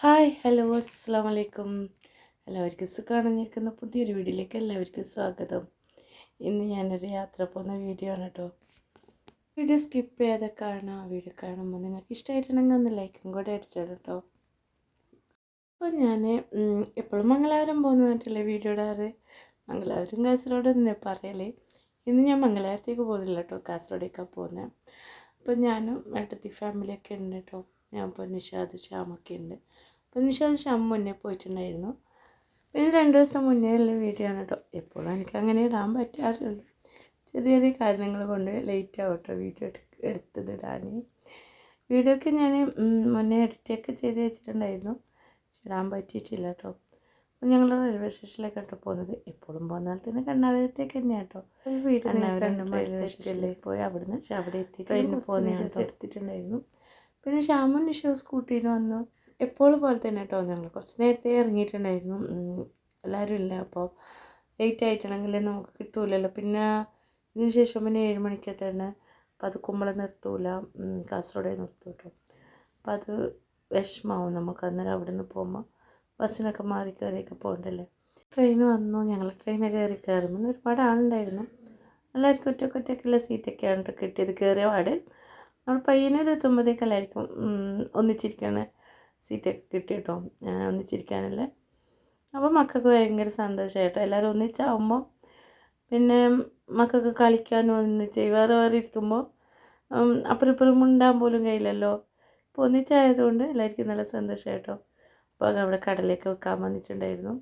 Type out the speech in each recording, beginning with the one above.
Hi hello അസ്സാം വലൈക്കും എല്ലാവർക്കും സുഖമാണെന്നിരിക്കുന്ന പുതിയൊരു വീഡിയോയിലേക്ക് എല്ലാവർക്കും സ്വാഗതം. ഇന്ന് ഞാനൊരു യാത്ര പോകുന്ന വീഡിയോ ആണ് കേട്ടോ. വീഡിയോ സ്കിപ്പ് ചെയ്യാതെ കാണാം വീഡിയോ കാണുമ്പോൾ നിങ്ങൾക്ക് ഇഷ്ടമായിട്ടുണ്ടെങ്കിൽ ഒന്ന് ലൈക്കും കൂടെ അടിച്ചോളൂ കേട്ടോ. അപ്പോൾ ഞാൻ എപ്പോഴും മംഗലാപുരം പോകുന്നതായിട്ടല്ലേ വീഡിയോ ഇടാറ് മംഗലാപുരം കാസർഗോഡ് തന്നെ പറയലേ. ഇന്ന് ഞാൻ മംഗലാപുരത്തേക്ക് പോകുന്നില്ല കേട്ടോ കാസർഗോഡേക്കാണ് പോകുന്നത്. അപ്പോൾ ഞാനും ഏട്ടത്തി ഫാമിലിയൊക്കെ ഉണ്ട് കേട്ടോ. ഞാൻ ഇപ്പോൾ നിഷാദ് ശ്യാമൊക്കെ ഉണ്ട്. അപ്പോൾ നിഷാദ് ശ്യാം മുന്നേ പോയിട്ടുണ്ടായിരുന്നു. പിന്നെ രണ്ട് ദിവസം മുന്നേ ഉള്ള വീഡിയോ ആണ് കേട്ടോ. എപ്പോഴും എനിക്ക് അങ്ങനെ ഇടാൻ പറ്റാറുണ്ട് ചെറിയ ചെറിയ കാര്യങ്ങൾ കൊണ്ട് ലേറ്റ് ആവും കേട്ടോ വീഡിയോ എടുത്തത് ഇടാൻ വീഡിയോക്ക് ഞാൻ മുന്നേ എഡിറ്റൊക്കെ ചെയ്ത് വെച്ചിട്ടുണ്ടായിരുന്നു. പക്ഷെ ഇടാൻ പറ്റിയിട്ടില്ല കേട്ടോ. അപ്പം ഞങ്ങൾ റെയിൽവേ സ്റ്റേഷനിലേക്ക് കേട്ടോ പോകുന്നത്. എപ്പോഴും പോകുന്നാൽ തന്നെ കണ്ണാപുരത്തേക്ക് തന്നെയാണ് കേട്ടോ കണ്ണാപുരം റെയിൽവേ സ്റ്റേഷനിലേക്ക് പോയി അവിടുന്ന് പക്ഷെ അവിടെ എത്തിയിട്ട് ട്രെയിനിൽ പോകുന്ന എടുത്തിട്ടുണ്ടായിരുന്നു. പിന്നെ ശ്യാമൻ നിഷോ സ്കൂട്ടിയിൽ വന്നു. എപ്പോഴും പോലെ തന്നെ കേട്ടോ ഞങ്ങൾ കുറച്ച് നേരത്തെ ഇറങ്ങിയിട്ടുണ്ടായിരുന്നു. എല്ലാവരും ഇല്ല. അപ്പോൾ ലേറ്റ് ആയിട്ടാണെങ്കിൽ നമുക്ക് കിട്ടൂലല്ലോ. പിന്നെ ഇതിന് ശേഷം പിന്നെ ഏഴ് മണിക്കെത്താണ് അപ്പോൾ അത് കുമ്പളം നിർത്തൂല കാസർഗോഡേ നിർത്തൂ കേട്ടോ അപ്പോൾ അത് വിഷമാവും നമുക്ക് അന്നേരം അവിടെ നിന്ന് പോകുമ്പോൾ ബസ്സിനൊക്കെ മാറി കയറിയൊക്കെ പോകണ്ടല്ലേ? ട്രെയിൻ വന്നു. ഞങ്ങൾ ട്രെയിനിൽ കയറി കയറുമ്പോൾ ഒരുപാട് ആളുണ്ടായിരുന്നു. എല്ലാവർക്കും ഒറ്റക്കൊറ്റക്കുള്ള സീറ്റൊക്കെയാണ് കേട്ടോ കിട്ടിയത്. കയറിയ പാട്. നമ്മൾ പയ്യനൊരു എത്തുമ്പോഴത്തേക്കല്ലായിരിക്കും ഒന്നിച്ചിരിക്കണ സീറ്റൊക്കെ കിട്ടി കേട്ടോ ഒന്നിച്ചിരിക്കാനല്ലേ. അപ്പോൾ മക്കൾക്ക് ഭയങ്കര സന്തോഷമായിട്ടോ എല്ലാവരും ഒന്നിച്ചാവുമ്പോൾ പിന്നെ മക്കൾക്ക് കളിക്കാനും ഒന്നിച്ച് വേറെ വേറെ ഇരിക്കുമ്പോൾ അപ്പുറം ഇപ്പുറം മുണ്ടാൻ പോലും കഴിയില്ലല്ലോ. അപ്പോൾ ഒന്നിച്ചായതുകൊണ്ട് എല്ലാവർക്കും നല്ല സന്തോഷമായിട്ടോ അപ്പോൾ അവിടെ കടലേക്ക് വെക്കാൻ വന്നിട്ടുണ്ടായിരുന്നു.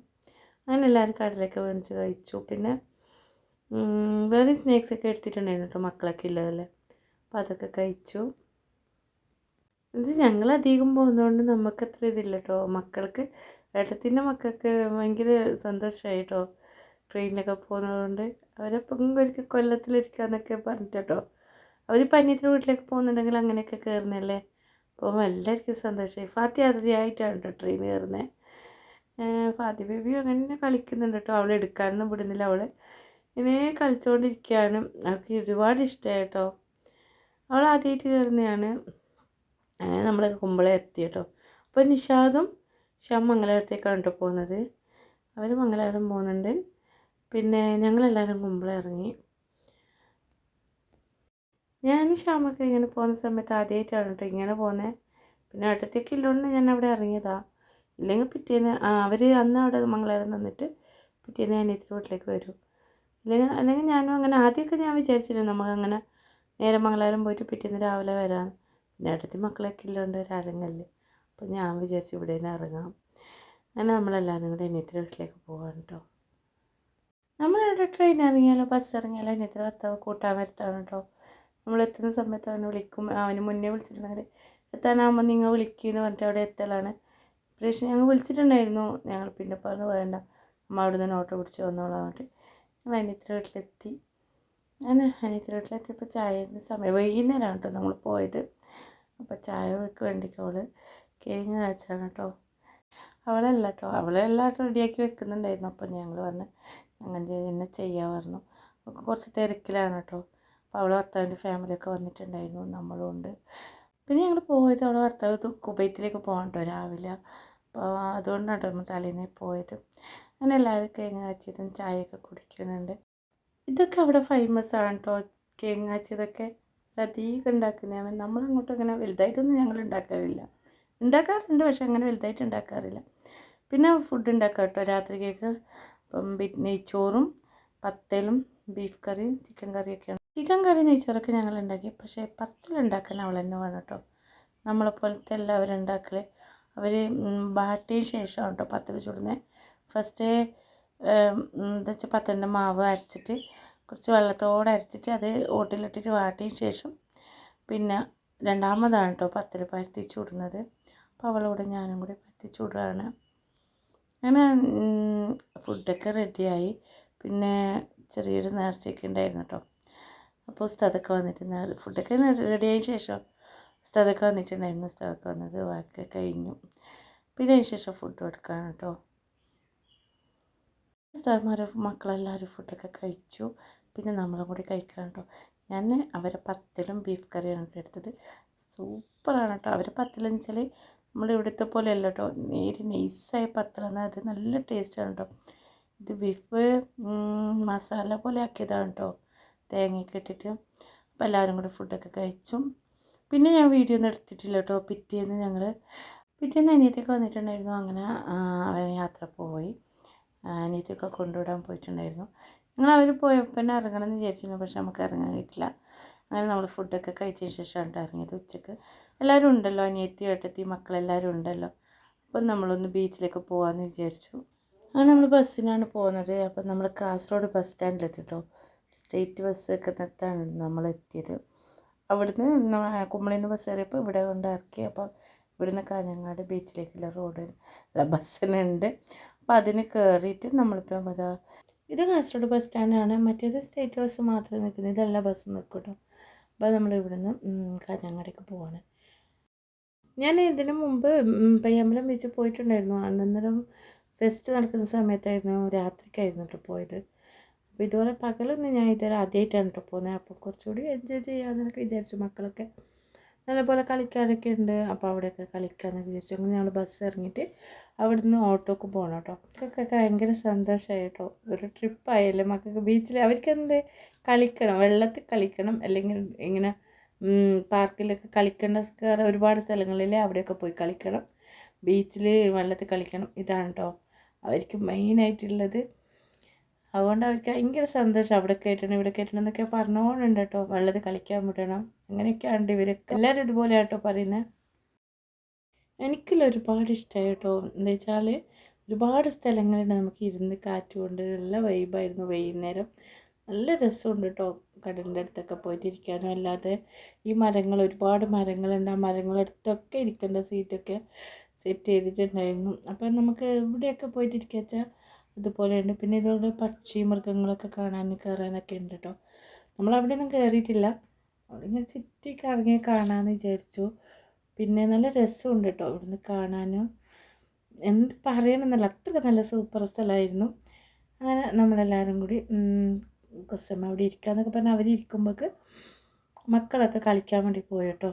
അങ്ങനെ എല്ലാവരും കടലേക്ക് മേടിച്ച് കഴിച്ചു. പിന്നെ വേറെ സ്നാക്സൊക്കെ എടുത്തിട്ടുണ്ടായിരുന്നു കേട്ടോ മക്കളൊക്കെ ഇല്ലതല്ലേ. അപ്പോൾ അതൊക്കെ കഴിച്ചു. ഇത് ഞങ്ങൾ അധികം പോകുന്നതുകൊണ്ട് നമുക്ക് അത്ര ഇതില്ല കേട്ടോ മക്കൾക്ക് ഏട്ടത്തിന്റെ മക്കൾക്ക് ഭയങ്കര സന്തോഷമായി കേട്ടോ ട്രെയിനിലൊക്കെ പോകുന്നതുകൊണ്ട് അവരെപ്പം ഒരിക്കൽ കൊല്ലത്തിലിരിക്കാന്നൊക്കെ പറഞ്ഞിട്ട് കേട്ടോ അവർ പനിയത്തിന്റെ വീട്ടിലേക്ക് പോകുന്നുണ്ടെങ്കിൽ അങ്ങനെയൊക്കെ കയറുന്നല്ലേ അപ്പോൾ എല്ലാവർക്കും സന്തോഷമായി ഫാത്തി അതിഥിയായിട്ടാണ് കേട്ടോ ട്രെയിൻ കയറുന്നത് ഫാത്തി ബേബി അങ്ങനെ കളിക്കുന്നുണ്ട് കേട്ടോ അവളെടുക്കാനൊന്നും വിടുന്നില്ല. അവൾ ഇങ്ങനെ കളിച്ചുകൊണ്ടിരിക്കാനും അവൾക്ക് ഒരുപാട് ഇഷ്ടമായി കേട്ടോ അവൾ ആദ്യമായിട്ട് കയറുന്നതാണ്. അങ്ങനെ നമ്മൾ കുമ്പളെ എത്തി കേട്ടോ. അപ്പോൾ നിഷാദും ശ്യാം മംഗലാപുരത്തേക്കാണ് കേട്ടോ പോകുന്നത്. അവർ മംഗലാപുരം പോകുന്നുണ്ട്. പിന്നെ ഞങ്ങളെല്ലാവരും കുമ്പളെ ഇറങ്ങി. ഞാൻ ശ്യാമൊക്കെ ഇങ്ങനെ പോകുന്ന സമയത്ത് ആദ്യമായിട്ടാണ് കേട്ടോ ഇങ്ങനെ പോകുന്നത് പിന്നെ അടുത്തേക്ക് ഇല്ലോണ്ട് ഞാൻ അവിടെ ഇറങ്ങിയതാ. ഇല്ലെങ്കിൽ പിറ്റേന്ന് അവർ അന്ന് അവിടെ മംഗലാപുരം നിന്നിട്ട് പിറ്റേന്ന് ഞാൻ ഇത്തിരി വീട്ടിലേക്ക് വരും. ഇല്ലെങ്കിൽ അല്ലെങ്കിൽ ഞാനും അങ്ങനെ ആദ്യമൊക്കെ ഞാൻ വിചാരിച്ചിരുന്നു നമുക്കങ്ങനെ നേരെ മംഗലാപുരം പോയിട്ട് പിറ്റേന്ന് രാവിലെ വരാം പിന്നെ അടുത്ത് മക്കളൊക്കെ ഇല്ലാണ്ട് ഒരു അരങ്ങല്ലേ അപ്പം ഞാൻ വിചാരിച്ചു ഇവിടെ തന്നെ ഇറങ്ങാം അങ്ങനെ നമ്മളെല്ലാവരും കൂടെ അനിയത്തിന്റെ വീട്ടിലേക്ക് പോകാൻ കേട്ടോ നമ്മളിവിടെ ട്രെയിൻ ഇറങ്ങിയാലോ ബസ് ഇറങ്ങിയാലോ അനിയത്തിന്റെ ഭർത്താവ് കൂട്ടാൻ വരുത്താണ് കേട്ടോ നമ്മൾ എത്തുന്ന സമയത്ത് അവനെ വിളിക്കും. അവന് മുന്നേ വിളിച്ചിട്ടുണ്ടെങ്കിൽ എത്താനാകുമ്പോൾ നിങ്ങൾ വിളിക്കുമെന്ന് പറഞ്ഞിട്ട് അവിടെ എത്തലാണ്. ഇപ്രാവശ്യം ഞങ്ങൾ വിളിച്ചിട്ടുണ്ടായിരുന്നു. ഞങ്ങൾ പിന്നെ പറഞ്ഞു വേണ്ട. അമ്മ അവിടെ നിന്ന് ഓട്ടോ പിടിച്ച് വന്നോളാം പറഞ്ഞിട്ട് ഞങ്ങൾ അനിയത്തിന്റെ വീട്ടിലെത്തി. ഞാൻ അനിയത്തിന്റെ വീട്ടിലെത്തിയപ്പോൾ ചായന്റെ സമയം. വൈകുന്നേരം കേട്ടോ നമ്മൾ പോയത്. അപ്പോൾ ചായ വേണ്ടിയിട്ട് അവൾ കേങ്ങ് കാച്ചാണ് കേട്ടോ അവളല്ല കേട്ടോ അവളെല്ലാം റെഡിയാക്കി വെക്കുന്നുണ്ടായിരുന്നു. അപ്പോൾ ഞങ്ങൾ പറഞ്ഞ് അങ്ങനെ തന്നെ ചെയ്യാൻ പറഞ്ഞു. അപ്പോൾ കുറച്ച് തിരക്കിലാണ് കേട്ടോ അപ്പോൾ അവളെ ഭർത്താവിന്റെ ഫാമിലിയൊക്കെ വന്നിട്ടുണ്ടായിരുന്നു. നമ്മളും ഉണ്ട്. പിന്നെ ഞങ്ങൾ പോയത് അവളെ ഭർത്താവ് കുബൈത്തിലേക്ക് പോകാൻ കേട്ടോ രാവിലെ. അപ്പോൾ അതുകൊണ്ടാണ് കേട്ടോ നമ്മൾ തലേന്ന് പോയത്. അങ്ങനെ എല്ലാവരും കേങ്ങ് കാച്ചിയതും ചായയൊക്കെ കുടിക്കുന്നുണ്ട് ഇതൊക്കെ അവിടെ ഫേമസ് ആണ് കേട്ടോ കേങ്ങ് ഇതൊക്കെ അധികം ഉണ്ടാക്കുന്നതാണ് നമ്മളങ്ങോട്ടും അങ്ങനെ വലുതായിട്ടൊന്നും ഞങ്ങൾ ഉണ്ടാക്കാറില്ല. ഉണ്ടാക്കാറുണ്ട് പക്ഷെ അങ്ങനെ വലുതായിട്ട് ഉണ്ടാക്കാറില്ല. പിന്നെ ഫുഡ് ഉണ്ടാക്കാം കേട്ടോ രാത്രിക്കേക്ക് ഇപ്പം നെയ്ച്ചോറും പത്തലും ബീഫ് കറിയും ചിക്കൻ കറിയൊക്കെയാണ് ചിക്കൻ കറി നെയ്ച്ചോറൊക്കെ ഞങ്ങൾ ഉണ്ടാക്കി. പക്ഷേ പത്തലുണ്ടാക്കാൻ അവൾ തന്നെ വേണം കേട്ടോ. നമ്മളെപ്പോലത്തെ എല്ലാവരും ഉണ്ടാക്കൽ അവർ ബാട്ടിയ ശേഷമാണ് കേട്ടോ പത്തൽ ചുടുന്നത്. ഫസ്റ്റ് എന്താ വെച്ചാൽ പത്തലിന്റെ മാവ് അരച്ചിട്ട് കുറച്ച് വെള്ളത്തോടെ അരച്ചിട്ട് അത് ഓട്ടിലിട്ടിട്ട് വാട്ടിയ ശേഷം പിന്നെ രണ്ടാമതാണ് കേട്ടോ പത്തൽ പരത്തി ചൂടുന്നത് അപ്പോൾ അവളോട് ഞാനും കൂടി പരത്തി ചൂടുകയാണ് അങ്ങനെ ഫുഡൊക്കെ റെഡിയായി. പിന്നെ ചെറിയൊരു നേർച്ചയൊക്കെ ഉണ്ടായിരുന്നു കേട്ടോ അപ്പോൾ ഉസ്താദൊക്കെ വന്നിട്ട് ഫുഡൊക്കെ റെഡിയായ ശേഷം ഉസ്താദൊക്കെ വന്നിട്ടുണ്ടായിരുന്നു. ഉസ്താദൊക്കെ വന്നത് വാക്ക് കഴിഞ്ഞു. പിന്നെ അതിന് ശേഷം ഫുഡ് കൊടുക്കുകയാണ് കേട്ടോ ഉസ്താദ്മാരെ മക്കളെല്ലാവരും ഫുഡൊക്കെ കഴിച്ചു. പിന്നെ നമ്മളും കൂടി കഴിക്കാൻ കേട്ടോ ഞാൻ അവരെ പത്തിലും ബീഫ് കറിയാണ് എടുത്തത്. സൂപ്പറാണ് കേട്ടോ അവരെ പത്തിലെന്ന് വെച്ചാൽ നമ്മൾ ഇവിടുത്തെ പോലെ അല്ല കേട്ടോ നേരെ നൈസായ പത്തലെന്ന് അത് നല്ല ടേസ്റ്റാണ് കേട്ടോ ഇത് ബീഫ് മസാല പോലെ ആക്കിയതാണ് കേട്ടോ തേങ്ങയൊക്കെ ഇട്ടിട്ട്. അപ്പോൾ എല്ലാവരും കൂടെ ഫുഡൊക്കെ കഴിച്ചു. പിന്നെ ഞാൻ വീഡിയോ ഒന്നും എടുത്തിട്ടില്ല കേട്ടോ പിറ്റേന്ന് ഞങ്ങൾ പിറ്റേന്ന് അനിയത്തൊക്കെ വന്നിട്ടുണ്ടായിരുന്നു. അങ്ങനെ അവൻ യാത്ര പോയി. അനിയത്തൊക്കെ കൊണ്ടുവിടാൻ പോയിട്ടുണ്ടായിരുന്നു. ഞങ്ങൾ അവർ പോയപ്പോൾ തന്നെ ഇറങ്ങണം എന്ന് വിചാരിച്ചിരുന്നു പക്ഷെ നമുക്ക് ഇറങ്ങാൻ കിട്ടില്ല അങ്ങനെ നമ്മൾ ഫുഡൊക്കെ കഴിച്ചതിന് ശേഷമാണ് ഇറങ്ങിയത് ഉച്ചയ്ക്ക്. എല്ലാവരും ഉണ്ടല്ലോ അനിയത്തി ഏട്ടത്തി മക്കളെല്ലാവരും ഉണ്ടല്ലോ. അപ്പം നമ്മളൊന്ന് ബീച്ചിലേക്ക് പോകാമെന്ന് വിചാരിച്ചു. അങ്ങനെ നമ്മൾ ബസ്സിനാണ് പോകുന്നത് അപ്പം നമ്മൾ കാസർഗോഡ് ബസ് സ്റ്റാൻഡിലെത്തിട്ടോ സ്റ്റേറ്റ് ബസ്സൊക്കെ നിർത്താണ് നമ്മൾ എത്തിയത്. അവിടുന്ന് കുമ്പളിയിൽ നിന്ന് ബസ് കയറിയപ്പോൾ ഇവിടെ കൊണ്ട് ഇറക്കി. അപ്പം ഇവിടുന്ന് കാഞ്ഞങ്ങാട് ബീച്ചിലേക്കുള്ള റോഡ് അല്ല ബസ്സിനുണ്ട് അപ്പോൾ അതിന് കയറിയിട്ട് നമ്മളിപ്പോൾ അതാ ഇത് കാസർഗോഡ് ബസ് സ്റ്റാൻഡാണ് മറ്റേത് സ്റ്റേറ്റ് ബസ് മാത്രമേ നിൽക്കുന്നത് ഇതെല്ലാം ബസ് നിൽക്കും കേട്ടോ അപ്പോൾ നമ്മൾ ഇവിടുന്ന് കാഞ്ഞങ്ങാടേക്ക് പോവാണ്. ഞാൻ ഇതിനു മുമ്പ് പയ്യമ്പലം ബീച്ചിൽ പോയിട്ടുണ്ടായിരുന്നു. അന്നേരം ഫെസ്റ്റ് നടക്കുന്ന സമയത്തായിരുന്നു രാത്രിക്കായിരുന്നു കേട്ടോ പോയത്. അപ്പോൾ ഇതുപോലെ പകലൊന്നും ഞാൻ ഇതുവരെ ആദ്യമായിട്ടാണ് കേട്ടോ പോകുന്നത് അപ്പോൾ കുറച്ചുകൂടി എൻജോയ് ചെയ്യാമെന്നൊക്കെ വിചാരിച്ചു മക്കളൊക്കെ. നല്ലപോലെ കളിക്കാനൊക്കെ ഉണ്ട്. അപ്പോൾ അവിടെയൊക്കെ കളിക്കാമെന്ന് വിചാരിച്ചു. അങ്ങനെ ഞങ്ങൾ ബസ് ഇറങ്ങിയിട്ട് അവിടെ നിന്ന് ഓട്ടോക്ക് പോകണം കേട്ടോ മക്കൾക്കൊക്കെ ഭയങ്കര സന്തോഷമായി കേട്ടോ ഒരു ട്രിപ്പായല്ലേ മക്കൾക്ക് ബീച്ചിൽ അവർക്ക് എന്ത് കളിക്കണം. വെള്ളത്തിൽ കളിക്കണം. അല്ലെങ്കിൽ ഇങ്ങനെ പാർക്കിലൊക്കെ കളിക്കേണ്ട ഒരുപാട് സ്ഥലങ്ങളിൽ അവിടെയൊക്കെ പോയി കളിക്കണം. ബീച്ചിൽ വെള്ളത്തിൽ കളിക്കണം. ഇതാണ് കേട്ടോ അവർക്ക് മെയിനായിട്ടുള്ളത് അതുകൊണ്ട് അവർക്ക് ഭയങ്കര സന്തോഷം. അവിടെ കയറ്റണം ഇവിടെ കയറ്റണം എന്നൊക്കെ പറഞ്ഞുകൊണ്ടുണ്ട് കേട്ടോ. വെള്ളത്തിൽ കളിക്കാൻ വിടണം. അങ്ങനെയൊക്കെയാണ് ഇവരൊക്കെ എല്ലാവരും ഇതുപോലെ കേട്ടോ പറയുന്നത് എനിക്കുള്ള ഒരുപാട് ഇഷ്ടമായി കേട്ടോ. എന്താ വെച്ചാൽ ഒരുപാട് സ്ഥലങ്ങളുണ്ട് നമുക്ക് ഇരുന്ന് കാറ്റ് കൊണ്ട് നല്ല വൈബായിരുന്നു വൈകുന്നേരം. നല്ല രസമുണ്ട് കേട്ടോ. കടലിന്റെ അടുത്തൊക്കെ പോയിട്ടിരിക്കാനും. അല്ലാതെ ഈ മരങ്ങൾ ഒരുപാട് മരങ്ങളുണ്ട്. ആ മരങ്ങളടുത്തൊക്കെ ഇരിക്കേണ്ട സീറ്റൊക്കെ സെറ്റ് ചെയ്തിട്ടുണ്ടായിരുന്നു. അപ്പം നമുക്ക് ഇവിടെയൊക്കെ പോയിട്ടിരിക്കുക വെച്ചാൽ ഇതുപോലെയുണ്ട്. പിന്നെ ഇതുപോലെ പക്ഷി മൃഗങ്ങളൊക്കെ കാണാൻ കയറാനൊക്കെ ഉണ്ട് കേട്ടോ നമ്മളവിടെ ഒന്നും കയറിയിട്ടില്ല. ഇങ്ങനെ ചുറ്റി കറങ്ങി കാണാമെന്ന് വിചാരിച്ചു. പിന്നെ നല്ല രസമുണ്ട് കേട്ടോ ഇവിടുന്ന് കാണാനും. എന്ത് പറയണമെന്നല്ല അത്ര നല്ല സൂപ്പർ സ്ഥലമായിരുന്നു. അങ്ങനെ നമ്മളെല്ലാവരും കൂടി കുറച്ച് സമയം അവിടെ ഇരിക്കാമെന്നൊക്കെ പറഞ്ഞാൽ അവരിയ്ക്കുമ്പോൾക്ക് മക്കളൊക്കെ കളിക്കാൻ വേണ്ടി പോയിട്ടോ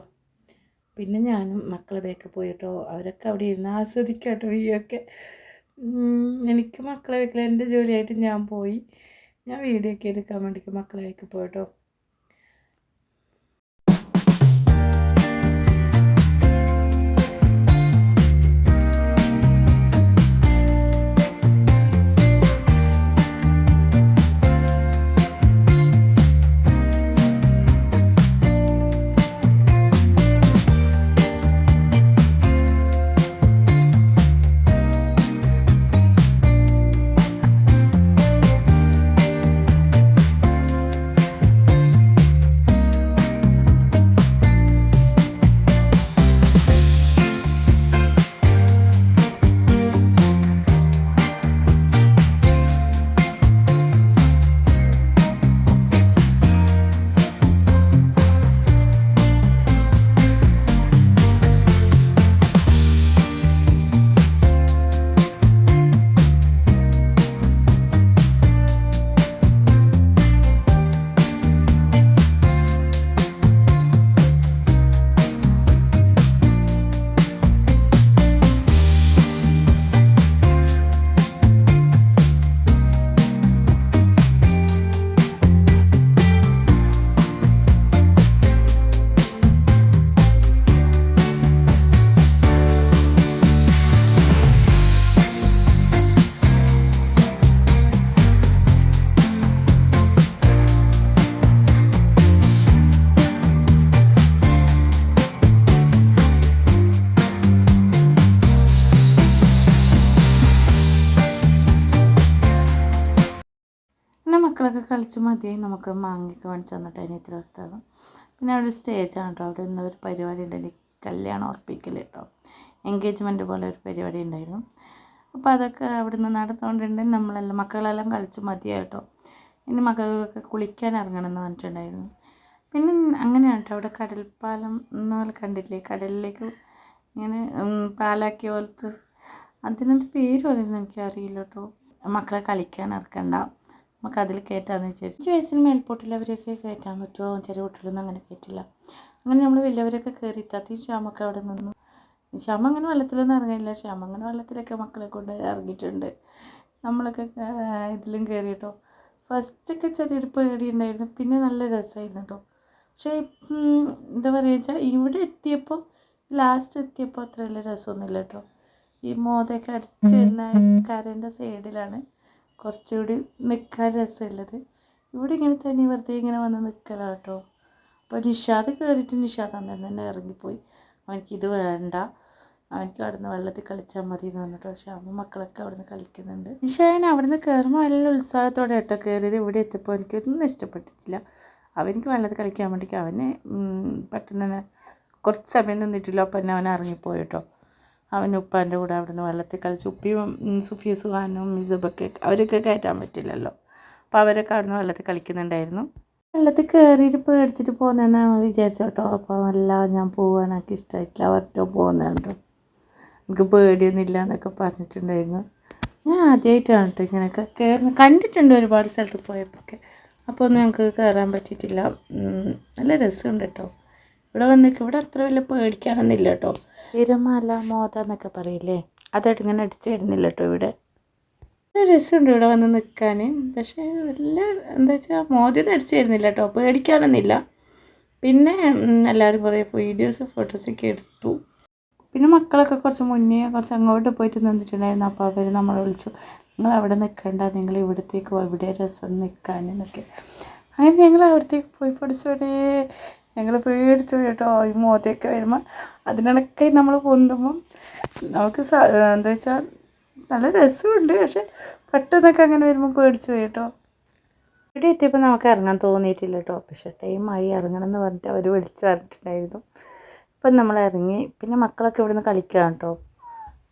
പിന്നെ ഞാനും മക്കളെ ബേക്ക് പോയിട്ടോ അവരൊക്കെ അവിടെ ഇരുന്ന് ആസ്വദിക്കാം കേട്ടോ വീയൊക്കെ എനിക്ക് മക്കളെ വെക്കൽ എന്റെ ജോലിയായിട്ട് ഞാൻ പോയി. ഞാൻ വീഡിയോ ഒക്കെ എടുക്കാൻ വേണ്ടിയിട്ട് മക്കളെ വെക്ക് പോയിട്ടോ കളിച്ച് മതിയായി നമുക്ക് മാങ്ങയൊക്കെ മേടിച്ച് തന്നിട്ട് അതിന് ഇത്ര എടുത്തത് പിന്നെ അവിടെ സ്റ്റേജാണ് കേട്ടോ. അവിടെ നിന്ന് ഒരു പരിപാടി ഉണ്ടായി കല്യാണം ഉറപ്പിക്കൽ കേട്ടോ. എൻഗേജ്മെന്റ് പോലെ ഒരു പരിപാടി ഉണ്ടായിരുന്നു. അപ്പോൾ അതൊക്കെ അവിടെ നിന്ന് നടന്നുകൊണ്ടുണ്ടെങ്കിൽ നമ്മളെല്ലാം മക്കളെല്ലാം കളിച്ച് മതിയായി കേട്ടോ. ഇനി മക്കൾക്കൊക്കെ കുളിക്കാൻ ഇറങ്ങണം എന്ന് പറഞ്ഞിട്ടുണ്ടായിരുന്നു. പിന്നെ അങ്ങനെയാണ് കേട്ടോ. അവിടെ കടൽപ്പാലം എന്നപോലെ കണ്ടില്ലേ കടലിലേക്ക് ഇങ്ങനെ പാലാക്കിയ പോലത്തെ അതിനൊരു പേര് പറയുന്നത് എനിക്കറിയില്ല കേട്ടോ. മക്കളെ കളിക്കാൻ ഇറക്കണ്ട. നമുക്ക് അതിൽ കയറ്റാമെന്ന് വിചാരിച്ചു. അഞ്ച് വയസ്സിന് മേൽപോട്ടുള്ളവരെയൊക്കെ കയറ്റാൻ പറ്റുമോ? ചെറിയ കുട്ടികളൊന്നും അങ്ങനെ കയറ്റില്ല. അങ്ങനെ നമ്മൾ വലിയവരൊക്കെ കയറി ഇത്താത്തി ക്ഷാമൊക്കെ അവിടെ നിന്നു. ശ്യാമ അങ്ങനെ വെള്ളത്തിലൊന്നും ഇറങ്ങിയില്ല. ശ്യാമ അങ്ങനെ വെള്ളത്തിലൊക്കെ മക്കളെ കൊണ്ട് ഇറങ്ങിയിട്ടുണ്ട്. നമ്മളൊക്കെ ഇതിലും കയറി കേട്ടോ. ഫസ്റ്റൊക്കെ ചെറിയൊരു പേടി ഉണ്ടായിരുന്നു. പിന്നെ നല്ല രസമായിരുന്നു കേട്ടോ. പക്ഷേ എന്താ പറയുക വെച്ചാൽ ഇവിടെ എത്തിയപ്പോൾ ലാസ്റ്റ് എത്തിയപ്പോൾ അത്ര വലിയ രസമൊന്നുമില്ല കേട്ടോ. ഈ മോതൊക്കെ അടിച്ച് വരുന്ന കരേന്റെ സൈഡിലാണ് കുറച്ചുകൂടി നിൽക്കാൻ രസമുള്ളത്. ഇവിടെ ഇങ്ങനെ തന്നെ വെറുതെ ഇങ്ങനെ വന്ന് നിൽക്കലാണ് കേട്ടോ. അപ്പോൾ നിഷാദ് കയറിയിട്ട് നിഷാദ് അന്നേരം തന്നെ ഇറങ്ങിപ്പോയി. അവനിക്കിത് വേണ്ട. അവനിക്ക് അവിടുന്ന് വെള്ളത്തിൽ കളിച്ചാൽ മതി എന്ന് പറഞ്ഞിട്ട് പക്ഷേ അമ്മ മക്കളൊക്കെ അവിടുന്ന് കളിക്കുന്നുണ്ട്. നിഷാൻ അവിടുന്ന് കയറുമ്പോൾ നല്ല ഉത്സാഹത്തോടെ കേട്ടോ കയറിയത്. ഇവിടെ എത്തിയപ്പോൾ എനിക്കൊന്നും ഇഷ്ടപ്പെട്ടിട്ടില്ല. അവനിക്ക് വെള്ളത്തിൽ കളിക്കാൻ വേണ്ടിയിട്ട് അവന് പെട്ടെന്ന് തന്നെ കുറച്ച് സമയം നിന്നിട്ടില്ല. അപ്പം തന്നെ അവൻ ഇറങ്ങിപ്പോയി കേട്ടോ. അവൻ ഉപ്പാന്റെ കൂടെ അവിടുന്ന് വെള്ളത്തിൽ കളിച്ച് ഉപ്പിയും സുഫിയ സുഹാനും മിസബൊക്കെ അവരൊക്കെ കയറ്റാൻ പറ്റില്ലല്ലോ. അപ്പോൾ അവരൊക്കെ അവിടുന്ന് വെള്ളത്തിൽ കളിക്കുന്നുണ്ടായിരുന്നു. വെള്ളത്തിൽ കയറിയിട്ട് പേടിച്ചിട്ട് പോകുന്നതെന്ന് അവൻ വിചാരിച്ചു കേട്ടോ. അപ്പോൾ അല്ല ഞാൻ പോവാണ് എനിക്ക് ഇഷ്ടമായിട്ടില്ല അവരുടെ പോകുന്നതാണ് എനിക്ക് പേടിയൊന്നുമില്ല എന്നൊക്കെ പറഞ്ഞിട്ടുണ്ടായിരുന്നു. ഞാൻ ആദ്യമായിട്ടാണ് കേട്ടോ ഇങ്ങനെയൊക്കെ കയറുന്ന കണ്ടിട്ടുണ്ട് ഒരുപാട് സ്ഥലത്ത് പോയപ്പോഴൊക്കെ. അപ്പോൾ ഒന്നും ഞങ്ങൾക്ക് കയറാൻ പറ്റിയിട്ടില്ല. നല്ല രസമുണ്ട് കേട്ടോ. ഇവിടെ വന്നിട്ട് ഇവിടെ അത്ര വലിയ പേടിക്കാനൊന്നുമില്ല കേട്ടോ. തിരമാല മോത എന്നൊക്കെ പറയില്ലേ? അതായിട്ട് ഇങ്ങനെ അടിച്ചു വരുന്നില്ല കേട്ടോ ഇവിടെ. രസമുണ്ട് ഇവിടെ വന്ന് നിൽക്കാൻ. പക്ഷേ വല്ല എന്താ വെച്ചാൽ മോദിയൊന്നും അടിച്ചു തരുന്നില്ല കേട്ടോ. പേടിക്കാനൊന്നുമില്ല. പിന്നെ എല്ലാവരും കുറേ വീഡിയോസ് ഫോട്ടോസൊക്കെ എടുത്തു. പിന്നെ മക്കളൊക്കെ കുറച്ച് മുന്നേ കുറച്ച് അങ്ങോട്ട് പോയിട്ട് നിന്നിട്ടുണ്ടായിരുന്നു. അപ്പോൾ അവർ നമ്മളെ വിളിച്ചു നിങ്ങൾ അവിടെ നിൽക്കണ്ട നിങ്ങൾ ഇവിടത്തേക്ക് ഇവിടെ രസം നിൽക്കാൻ എന്നൊക്കെ. അങ്ങനെ ഞങ്ങൾ അവിടത്തേക്ക് പോയി പഠിച്ചോടെ. ഞങ്ങൾ പേടിച്ചു കേട്ടോ ഈ മോതയൊക്കെ വരുമ്പോൾ അതിനിടയ്ക്ക് നമ്മൾ പൊന്തുമ്പം നമുക്ക് എന്താ വെച്ചാൽ നല്ല രസമുണ്ട് പക്ഷെ പെട്ടെന്നൊക്കെ അങ്ങനെ വരുമ്പോൾ പേടിച്ചു പോയി കേട്ടോ. ഇവിടെ എത്തിയപ്പോൾ നമുക്ക് ഇറങ്ങാൻ തോന്നിയിട്ടില്ല കേട്ടോ. പക്ഷേ ടൈമായി ഇറങ്ങണം എന്ന് പറഞ്ഞിട്ട് അവർ വിളിച്ചു പറഞ്ഞിട്ടുണ്ടായിരുന്നു. അപ്പം നമ്മൾ ഇറങ്ങി പിന്നെ മക്കളൊക്കെ ഇവിടുന്ന് കളിക്കാം കേട്ടോ.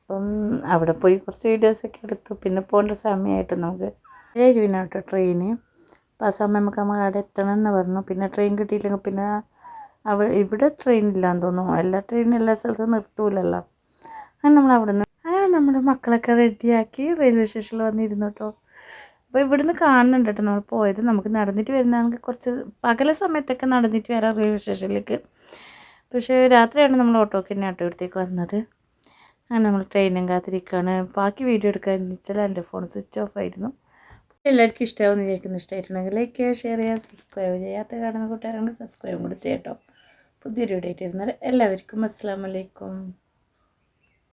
അപ്പം അവിടെ പോയി കുറച്ച് വീഡിയോസൊക്കെ എടുത്തു. പിന്നെ പോകേണ്ട സമയമായിട്ട് നമുക്ക് ഏഴ് രൂപ കേട്ടോ ട്രെയിന് അപ്പോൾ ആ സമയം നമുക്ക് നമ്മൾ അവിടെ എത്തണം എന്ന് പറഞ്ഞു. പിന്നെ ട്രെയിൻ കിട്ടിയില്ലെങ്കിൽ പിന്നെ അവ ഇവിടെ ട്രെയിൻ ഇല്ലാന്ന് തോന്നുന്നു. എല്ലാ ട്രെയിനും എല്ലാ സ്ഥലത്തും നിർത്തൂലല്ലോ. അങ്ങനെ നമ്മൾ അവിടെ നിന്ന് അങ്ങനെ നമ്മുടെ മക്കളൊക്കെ റെഡിയാക്കി റെയിൽവേ സ്റ്റേഷനിൽ വന്നിരുന്നു കേട്ടോ അപ്പോൾ ഇവിടുന്ന് കാണുന്നുണ്ട് കേട്ടോ നമ്മൾ പോയത്. നമുക്ക് നടന്നിട്ട് വരുന്നതാണെങ്കിൽ കുറച്ച് പകല സമയത്തൊക്കെ നടന്നിട്ട് വരാം റെയിൽവേ സ്റ്റേഷനിലേക്ക് പക്ഷേ രാത്രിയാണ് നമ്മൾ ഓട്ടോക്ക് തന്നെ ആട്ടോ ഇവിടത്തേക്ക് വന്നത്. അങ്ങനെ നമ്മൾ ട്രെയിനും കാത്തിരിക്കുകയാണ് ബാക്കി വീഡിയോ എടുക്കാൻ വെച്ചാൽ എന്റെ ഫോൺ സ്വിച്ച് ഓഫ് ആയിരുന്നു. എല്ലാവർക്കും ഇഷ്ടമാവുമെന്ന് വിചാരിക്കുന്നു. ഇഷ്ടമായിട്ടുണ്ടെങ്കിൽ ലൈക്ക് ചെയ്യുക ഷെയർ ചെയ്യുക സബ്സ്ക്രൈബ് ചെയ്യാത്ത കാണുന്ന കൂട്ടുകാരാണെങ്കിൽ സബ്സ്ക്രൈബും കൂടി ചെയ്യട്ടോ പുതിയൊരു വീഡിയോ ആയിട്ട് ഇരുന്നാൽ എല്ലാവർക്കും അസ്സാം വലൈക്കും